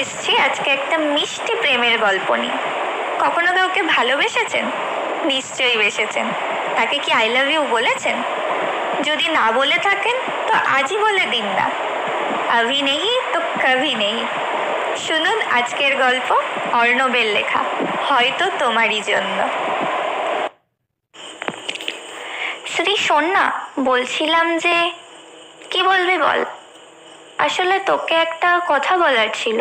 এসেছি আজকে একটা মিষ্টি প্রেমের গল্প নিয়ে। কখনো কাউকে ভালোবেসেছেন? নিশ্চয়ই বেসেছেন। তাকে কি আই লাভ ইউ বলেছেন? যদি না বলে থাকেন, তো আজই বলে দিন না। আভি নেই তো কভি নেই শুনুন আজকের গল্প অর্ণবের লেখা, হয়তো তোমারই জন্য। শ্রী শোন না বলছিলাম যে, কি বলবি বল? আসলে তোকে একটা কথা বলার ছিল।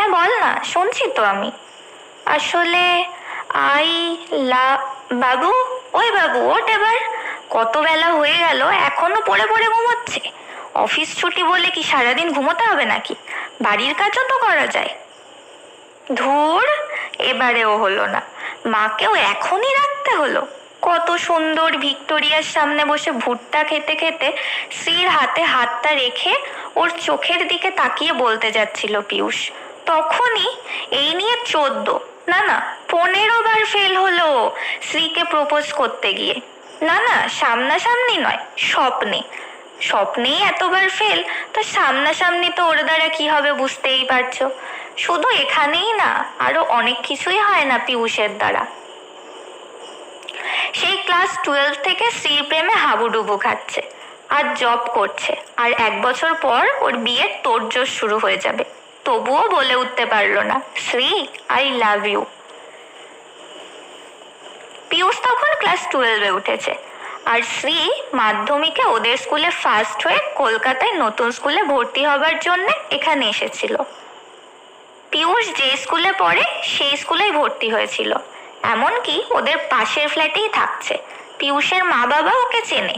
হ্যাঁ বল না, শুনছি তো আমি। আসলে আই লা, বাবু? ওই বাবু ওট এবার? কত বেলা হয়ে গেল, এখনও পড়ে পড়ে ঘুমোচ্ছে। অফিস ছুটি বলে কি সারাদিন ঘুমোতে হবে নাকি? বাড়ির কাজও তো করা যায়। ধুর, এবারেও হলো না। মাকেও এখনই রাখতে হলো। কত সুন্দর ভিক্টোরিয়ার সামনে বসে ভুট্টা খেতে খেতে স্ত্রীর হাতে হাতটা রেখে ওর চোখের দিকে তাকিয়ে বলতে যাচ্ছিল পিয়ুষ তখনই এই নিয়ে চোদ্দ, না না, পনেরো বার ফেল হলো স্ত্রীকে প্রপোজ করতে গিয়ে। না না, সামনাসামনি নয়, স্বপ্নে। স্বপ্নেই এতবার ফেল তো সামনাসামনি তো ওর দ্বারা কি হবে বুঝতেই পারছ। শুধু এখানেই না, আরও অনেক কিছুই হয় না পিয়ুষের দ্বারা। সেই ক্লাস টুয়েলভ থেকে স্ত্রীর প্রেমে হাবুডুবু খাচ্ছে, আর জব করছে, আর এক বছর পর ওর বিয়ের তোড়জোড় শুরু হয়ে যাবে। তবুও বলে উঠতে পারল না। Shree I love you Piyush তখন ক্লাস টুয়েলভে উঠেছে। আর শ্রী মাধ্যমিকে ওদের স্কুলে ফার্স্ট হয়ে কলকাতায় নতুন স্কুলে ভর্তি হবার জন্য এখানে এসেছিল। পিয়ুষ যে স্কুলে পড়ে, সেই স্কুলেই ভর্তি হয়েছিল। এমনকি ওদের পাশের ফ্ল্যাটেই থাকছে। পিয়ুষের মা বাবা ওকে চেনে।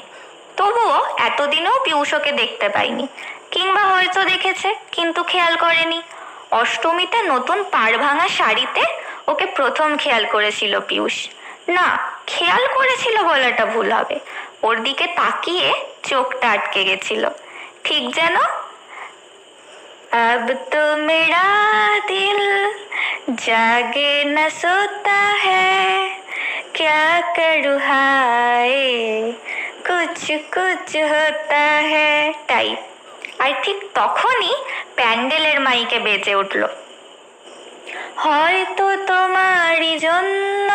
তবুও এতদিনেও পিয়ুষ ওকে দেখতে পায়নি। কিংবা হয়তো দেখেছে কিন্তু খেয়াল করেনি অষ্টমীতে নতুন পাড় ভাঙা শাড়িতে ওকে প্রথম খেয়াল করেছিল পিয়ুষ না খেয়াল করেছিল বলাটা ভুল হবে ওর দিকে তাকিয়ে চোখটা আটকে গেছিল ঠিক যেন अब तो मेरा दिल जागे न सोता है क्या करूँ हाय कुछ कुछ होता है টাইপ আর ঠিক তখনই প্যান্ডেলের মাইকে বেজে উঠল। হয়তো তোমারই জন্য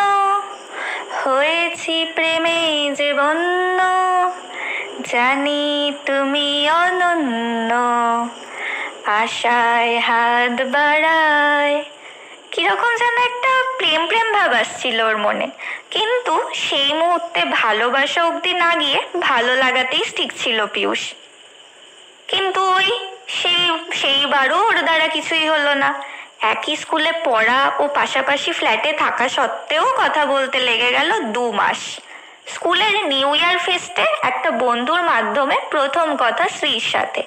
হয়েছি প্রেমে যে বন্য, জানি তুমি অনন্য, আশায় হাত বাড়ায়। কীরকম যেন একটা প্রেম প্রেম ভাব আসছিল ওর মনে। কিন্তু সেই মুহূর্তে ভালোবাসা অবধি না গিয়ে ভালো লাগাতেই স্টিক ছিল পিয়ুষ কিন্তু ওই সেই, সেইবারও ওর দ্বারা কিছুই হলো না। একই স্কুলে পড়া ও পাশাপাশি ফ্ল্যাটে থাকা সত্ত্বেও কথা বলতে লেগে গেল দু মাস। স্কুলের নিউ ইয়ার ফেস্টে একটা বন্ধুর মাধ্যমে প্রথম কথা শ্রীর সাথে।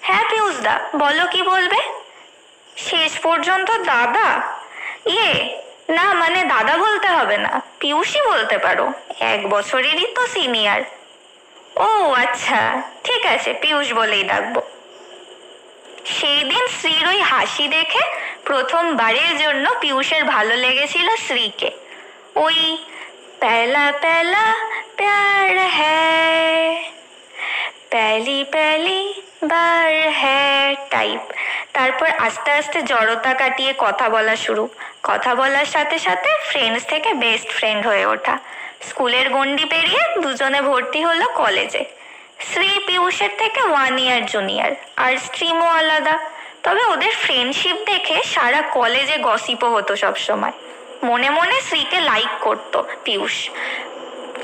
হ্যাঁ পিউসদা, বলো কি বলবে? শেষ পর্যন্ত দাদা? ইয়ে না মানে দাদা বলতে হবে না। পিউসই বলতে পারো। এক বছরেরই তো সিনিয়র ও আচ্ছা। ঠিক আছে পিয়ুষ বলেই ডাকবো। সেই দিন শ্রীর ওই হাসি দেখে প্রথমবারের জন্য পিয়ুষের ভালো লেগেছিল শ্রীকে ওই পেলা পেলা প্যার হ্যাঁ প্যালি প্যালি বার হ্যাঁ টাইপ। তারপর আস্তে আস্তে জড়তা কাটিয়ে কথা বলা শুরু। কথা বলার সাথে সাথে ফ্রেন্ডস থেকে বেস্ট ফ্রেন্ড হয়ে ওঠা। স্কুলের গণ্ডি পেরিয়ে দুজনে ভর্তি হলো কলেজে শ্রী পিয়ুষের থেকে ওয়ান ইয়ার জুনিয়র আর স্ট্রিমও আলাদা। তবে ওদের ফ্রেন্ডশিপ দেখে সারা কলেজে গসিপও হতো সবসময়। মনে মনে শ্রীকে লাইক করতো পিয়ুষ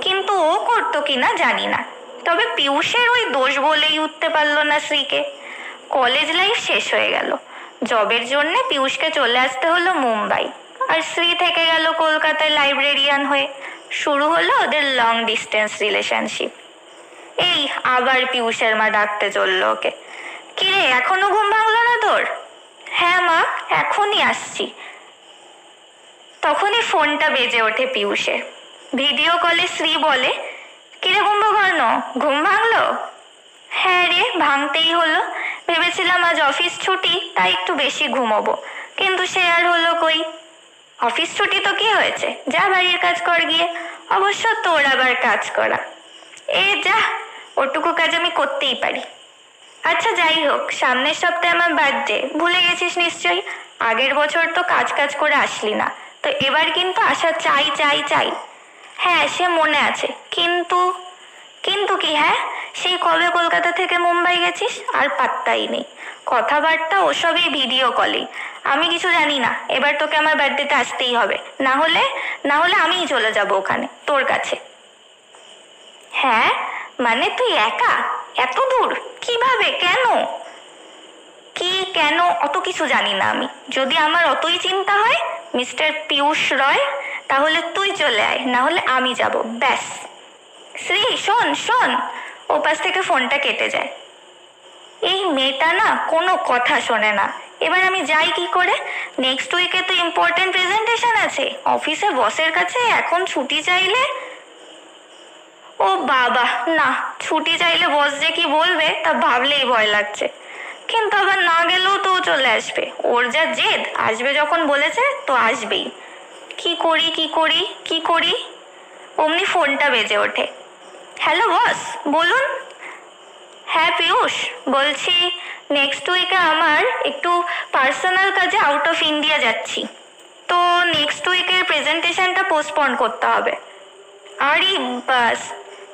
কিন্তু ও করতো কিনা জানি না। তবে পিয়ুষের ওই দোষ বলেই উঠতে পারল না শ্রীকে। কলেজ লাইফ শেষ হয়ে গেল। জবের জন্য পিয়ুষকে চলে আসতে হলো মুম্বাই। আর শ্রী থেকে গেল কলকাতায় লাইব্রেরিয়ান হয়ে। শুরু হলো ওদের লং ডিস্টেন্স রিলেশনশিপ এই আবার পিয়ুষের মা ডাকতে চলল ওকে। কিরে, এখনও ঘুম ভাঙলো না তোর? হ্যাঁ মা, এখনই আসছি। তখনই ফোনটা বেজে ওঠে পিয়ুষের ভিডিও কলে শ্রী বলে, কিরে কুম্ভকর্ণ ঘুম ভাঙলো? হ্যাঁ রে, ভাঙতেই হলো। ভেবেছিলাম আজ অফিস ছুটি, তাই একটু বেশি ঘুমোবো। কিন্তু সে আর হলো কই? অফিস ছুটি তো কি হয়েছে? যা বাড়ির কাজ কর গিয়ে। অবশ্য তোর আবার কাজ করা। এ যা, ওটুকু কাজ আমি করতেই পারি। আচ্ছা যাই হোক, সামনের সপ্তাহে আমার বার্থডে ভুলে গেছিস নিশ্চয়ই? আগের বছর তো কাজ কাজ করে আসলি না। তো এবার কিন্তু আসা চাই চাই চাই। হ্যাঁ সে মনে আছে। কিন্তু কিন্তু কি হ্যাঁ? সেই কবে কলকাতা থেকে মুম্বাই গেছিস? আর পাত্তাই নেই। কথাবার্তা ওসবই ভিডিও কলেই আমি কিছু জানি না। এবার তোকে আমার বার্থডেতে আসতেই হবে। না হলে না হলে আমিই চলে যাব ওখানে, তোর কাছে। হ্যাঁ? মানে তুই একা? এত দূর? কীভাবে? কেন? কি কেন? অত কিছু জানি না আমি। যদি আমার অতই চিন্তা হয় মিস্টার পিয়ুষ রয়, তাহলে তুই চলে আয়। না হলে আমি যাব। ব্যাস। শ্রী, শোন শোন। ওপাশ থেকে ফোনটা কেটে যায়। এই মেয়েটা না কোনো কথা শোনে না। এবার আমি যাই কি করে? নেক্সট উইকে তো ইম্পর্টেন্ট প্রেজেন্টেশন আছে। অফিসে বসের কাছে এখন ছুটি চাইলে? ও বাবা, না, ছুটি চাইলে বস যে কি বলবে তা ভাবলেই ভয় লাগছে। কিন্তু আবার না গেলেও তো চলে আসবে। ওর যা জেদ, আসবে যখন বলেছে তো আসবেই। কি করি কি করি কি করি? অমনি ফোনটা বেজে ওঠে। হ্যালো বস বলুন। হ্যাঁ পিয়ুষ। বলছি নেক্সট উইকে আমার একটু পার্সোনাল কাজে আউট অফ ইন্ডিয়া যাচ্ছি। তো নেক্সট উইকের প্রেজেন্টেশনটা পোস্টপন করতে হবে। আরে, বাস।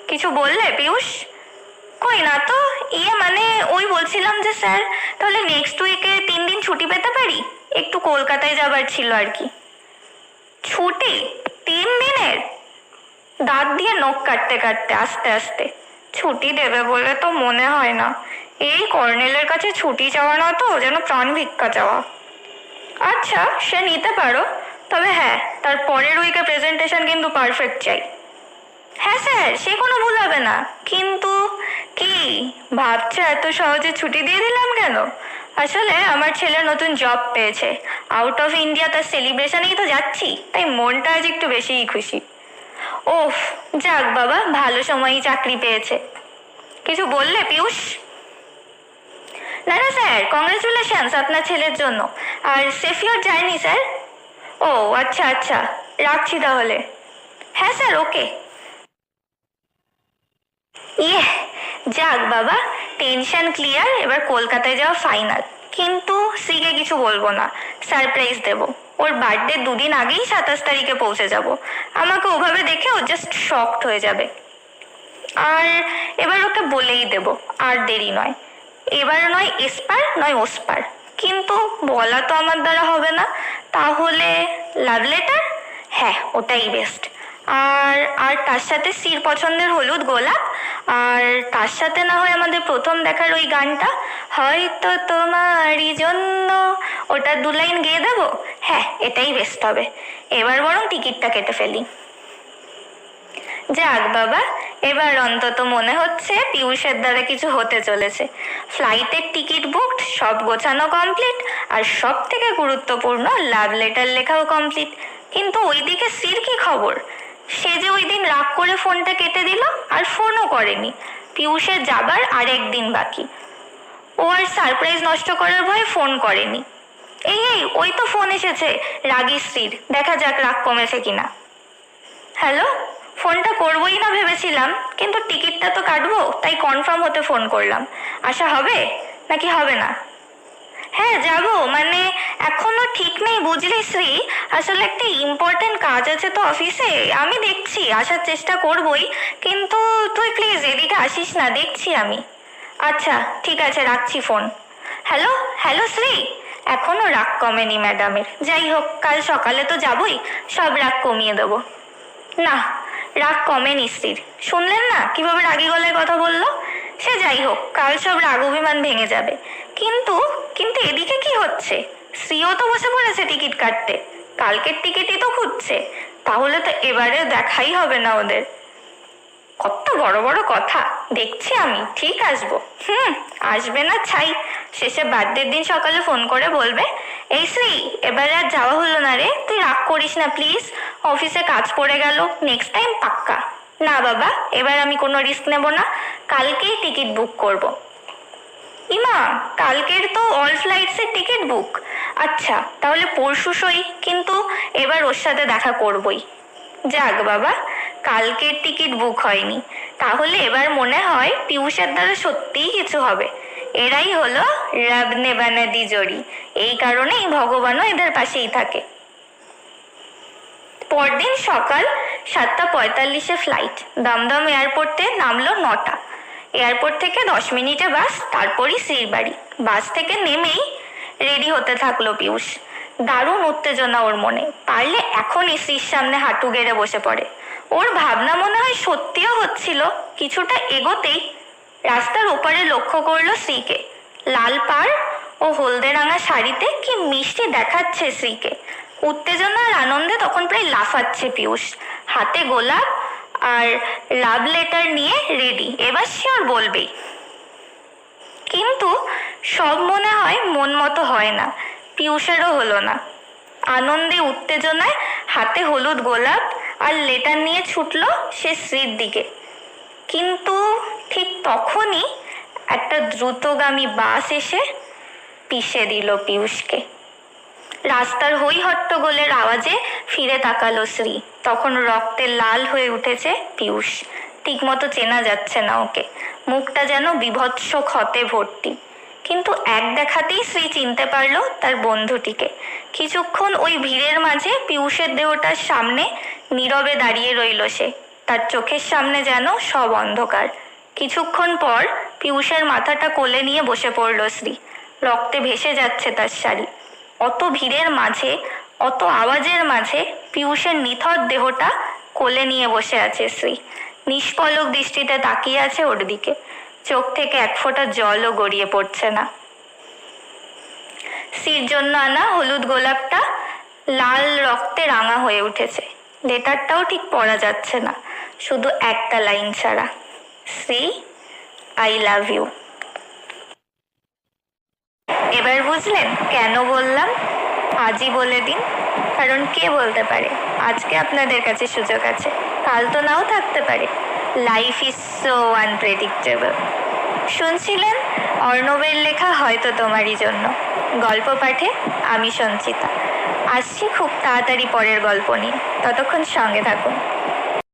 কিছু বললে, পিয়ুষ? কই না তো ইয়ে মানে ওই বলছিলাম যে, স্যার, তাহলে নেক্সট উইকে তিন দিন ছুটি পেতে পারি? একটু কলকাতায় যাবার ছিল আর কি। ছুটি? তিন দিনের? দাঁত দিয়ে নখ কাটতে কাটতে, আস্তে আস্তে। ছুটি দেবে বলে তো মনে হয় না। এই কর্নেলের কাছে ছুটি চাওয়া না তো, যেন প্রাণ ভিক্ষা চাওয়া। আচ্ছা সে নিতে পারো। তবে হ্যাঁ তার পরের উইকে প্রেজেন্টেশন কিন্তু পারফেক্ট চাই। হ্যাঁ স্যার, সে কোনো ভুল হবে না। কিন্তু কি, ভাবছ এত সহজে ছুটি দিয়ে দিলাম কেন? আসলে আমার ছেলে নতুন জব পেয়েছে। আউট অফ ইন্ডিয়া তার সেলিব্রেশনেই তো যাচ্ছি, তাই মনটা আজ একটু বেশিই খুশি। ওফ, যাক বাবা, ভালো সময়ই চাকরি পেয়েছে। কিছু বললে পিয়ুষ না না, স্যার কংগ্রেচুলেশনস আপনার ছেলের জন্য। আর সেফিওর যায়নি, স্যার? ও আচ্ছা আচ্ছা রাখছি তাহলে। হ্যাঁ স্যার, ওকে। ইয়ে যাক বাবা টেনশন ক্লিয়ার এবার কলকাতায় যাওয়া ফাইনাল কিন্তু সিকে কিছু বলব না সারপ্রাইজ দেব। ওর বার্থডে দুদিন আগেই সাতাশ তারিখে পৌঁছে যাব। আমাকে ওভাবে দেখে ও জাস্ট শকড হয়ে যাবে। আর এবার ওকে বলেই দেব, আর দেরি নয়। এবার নয় এসপার, নয় ওসপার। কিন্তু বলা তো আমার দ্বারা হবে না। তাহলে লাভ লেটার হ্যাঁ ওটাই বেস্ট আর আর তার সাথে সির পছন্দের হলুদ গোলাপ? আর তার সাথে না হয় আমাদের প্রথম দেখার ওই গানটা, হয়তো তোমারই জন্য ওটা দু লাইন গেয়ে দেবো? হ্যাঁ এটাই বেস্ট হবে। এবার বরং টিকিটটা কেটে ফেলি। যাক বাবা, এবার অন্তত মনে হচ্ছে পিয়ুষের দ্বারা কিছু হতে চলেছে। ফ্লাইটের টিকিট বুকড সব গোছানো কমপ্লিট আর সব থেকে গুরুত্বপূর্ণ লাভ লেটার লেখাও কমপ্লিট কিন্তু ওইদিকে সির কি খবর? সে যে ওই দিন রাগ করে ফোনটা কেটে দিল আর ফোনও করেনি। পিয়ুষের যাবার আর একদিন বাকি। ও আর সারপ্রাইজ নষ্ট করার ভয়ে ফোন করেনি। এই এই, ওই তো ফোন এসেছে, রাগী স্ত্রীর। দেখা যাক রাগ কমেছে কিনা। হ্যালো, ফোনটা করবোই না ভেবেছিলাম, কিন্তু টিকিটটা তো কাটবো, তাই কনফার্ম হতে ফোন করলাম। আশা হবে? নাকি হবে না? হ্যাঁ যাব। মানে এখনও ঠিক নেই, বুঝলি শ্রী? আসলে একটা ইম্পর্টেন্ট কাজ আছে তো অফিসে আমি দেখছি, আসার চেষ্টা করবই। কিন্তু তুই প্লিজ এদিকে আসিস না, দেখছি আমি। আচ্ছা ঠিক আছে, রাখছি ফোন হ্যালো হ্যালো শ্রী? এখনও রাগ কমেনি ম্যাডামের যাই হোক, কাল সকালে তো যাবই, সব রাগ কমিয়ে দেবো। না, রাগ কমেনি স্ত্রীর শুনলেন না? কীভাবে রাগী গলায় কথা বলল? সে যাই হোক, কাল সব রাগ অভিমান ভেঙে যাবে। কিন্তু কিন্তু এদিকে কি হচ্ছে? স্ত্রীও তো বসে পড়েছে টিকিট কাটতে। কালকের টিকিটই তো খুঁজছে। তাহলে তো এবারে দেখাই হবে না ওদের। কত বড় বড় কথা। দেখছি আমি, ঠিক আসব। হুম, আসবে না ছাই। শেষে বার্থডের দিন সকালে ফোন করে বলবে, এই শ্রী এবারে আর যাওয়া হলো না রে। তুই রাগ করিস না, প্লিজ। অফিসে কাজ পড়ে গেল। নেক্সট টাইম পাক্কা। না বাবা, এবার আমি কোনো রিস্ক নেব না। কালকেই টিকিট বুক করব। ইমা, কালকের তো অল ফ্লাইটসের টিকিট বুক আচ্ছা তাহলে পরশু সই, কিন্তু এবার ওর সাথে দেখা করবই। যাক বাবা, কালকের টিকিট বুক হয়নি। তাহলে এবার মনে হয় পিয়ুষের দ্বারা সত্যিই কিছু হবে। এরাই হলো রাব নেবানাদি জড়ি এই কারণেই ভগবানও এদের পাশেই থাকে। পরদিন সকাল সাতটা পঁয়তাল্লিশে ফ্লাইট দমদম এয়ারপোর্টে নামলো নটা। এয়ারপোর্ট থেকে দশ মিনিটে বাস, তারপরই শ্রীর বাড়ি। বাস থেকে নেমেই রেডি হতে থাকল পিয়ুষ। দারুণ উত্তেজনা ওর মনে। পারলে এখনই শ্রীর সামনে হাঁটু গেড়ে বসে পড়ে। ওর ভাবনা মনে হয় সত্যিও হচ্ছিল, কিছুটা এগোতেই রাস্তার ওপারে লক্ষ্য করল শ্রীকে লাল পাড় ও হলদে রাঙা শাড়িতে কি মিষ্টি দেখাচ্ছে শ্রীকে উত্তেজনার আনন্দে তখন প্রায় লাফাচ্ছে পিয়ুষ। হাতে গোলাপ আর লাভ লেটার নিয়ে রেডি এবার শিওর বলবেই কিন্তু সব মনে হয় মন মতো হয় না। পিয়ুষেরও হলো না। আনন্দে উত্তেজনায় হাতে হলুদ গোলাপ আর লেটার নিয়ে ছুটলো সে শ্রীর দিকে। কিন্তু ঠিক তখনই একটা দ্রুতগামী বাস এসে পিষে দিল পিয়ুষকে রাস্তার হই হট্টগোলের আওয়াজে ফিরে তাকালো শ্রী। তখন রক্তে লাল হয়ে উঠেছে পিয়ুষ। ঠিকমতো চেনা যাচ্ছে না ওকে। মুখটা যেন বিভৎস ক্ষতে ভর্তি। কিন্তু এক দেখাতেই শ্রী চিনতে পারল তার বন্ধুটিকে। কিছুক্ষণ ওই ভিড়ের মাঝে পিয়ুষের দেহটার সামনে নীরবে দাঁড়িয়ে রইল সে। তার চোখের সামনে যেন সব অন্ধকার। কিছুক্ষণ পর পিয়ুষের মাথাটা কোলে নিয়ে বসে পড়ল শ্রী। রক্তে ভেসে যাচ্ছে তার শাড়ি। অত ভিড়ের মাঝে, অত আওয়াজের মাঝে পিয়ুষের নিথর দেহটা কোলে নিয়ে বসে আছে শ্রী। নিষ্পলক দৃষ্টিতে তাকিয়ে আছে ওর দিকে। চোখ থেকে এক ফোঁটা জলও গড়িয়ে পড়ছে না। শ্রীর জন্য আনা হলুদ গোলাপটা লাল রক্তে রাঙা হয়ে উঠেছে। লেটারটাও ঠিক পড়া যাচ্ছে না। শুধু একটা লাইন ছাড়া। শ্রী আই লাভ ইউ এবার বুঝলেন কেন বললাম? আজই বলে দিন। কারণ কে বলতে পারে? আজকে আপনাদের কাছে সুযোগ আছে। কাল তো নাও থাকতে পারে। লাইফ ইজ সো আনপ্রেডিক্টেবল শুনছিলেন? অর্ণবের লেখা হয়তো তোমারই জন্য। গল্প পাঠে আমি সঞ্চিতা। আসছি খুব তাড়াতাড়ি পরের গল্প নিয়ে। ততক্ষণ সঙ্গে থাকুন।